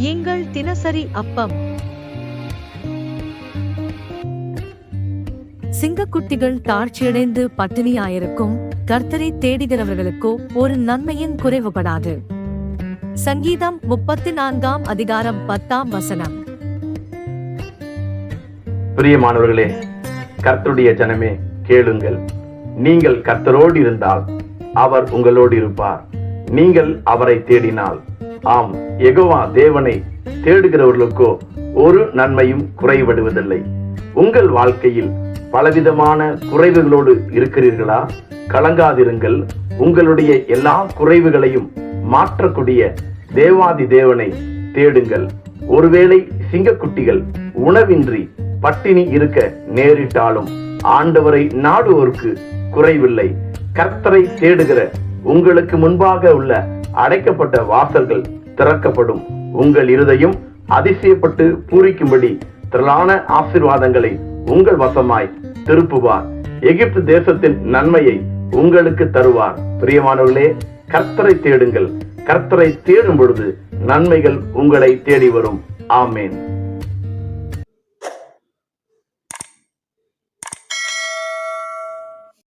எங்கள் தினசரி அப்பம். சிங்கக்குட்டிகள் தாழ்ச்சியடைந்து பட்டினியாயிருக்கும் கர்த்தரை தேடுகிறவர்களுக்கோ ஒரு நன்மையும் குறைவுபடாது. சங்கீதம் முப்பத்தி நான்காம் அதிகாரம் பத்தாம் வசனம். பிரியமானவர்களே கர்த்தருடைய ஜனமே கேளுங்கள். நீங்கள் கர்த்தரோடு இருந்தால் அவர் உங்களோடு இருப்பார். நீங்கள் அவரை தேடினால். ஆம் எகோவா தேவனை தேடுகிறவர்களுக்கோ ஒரு நன்மையும் குறைபடுவதில்லை. உங்கள் வாழ்க்கையில் பலவிதமான குறைவுகளோடு இருக்கிறீர்களா? கலங்காதிருங்கள். உங்களுடைய எல்லா குறைவுகளையும் மாற்றக்கூடிய தேவாதி தேவனை தேடுங்கள். ஒருவேளை சிங்கக்குட்டிகள் உணவின்றி பட்டினி இருக்க நேரிட்டாலும் ஆண்டவரை நாடுவோருக்கு குறைவில்லை. கர்த்தரை தேடுகிற உங்களுக்கு முன்பாக உள்ள அடைக்கப்பட்ட வாசல்கள் திறக்கப்படும். உங்கள் இருதயம் அதிசயப்பட்டு பூரிக்கும்படி திரளான ஆசீர்வாதங்களை உங்கள் வசமாய் திருப்புவார். எகிப்து தேசத்தின் நன்மையை உங்களுக்கு தருவார். பிரியமானவர்களே கர்த்தரை தேடுங்கள். கர்த்தரை தேடும் பொழுது நன்மைகள் உங்களை தேடி வரும். ஆமேன்.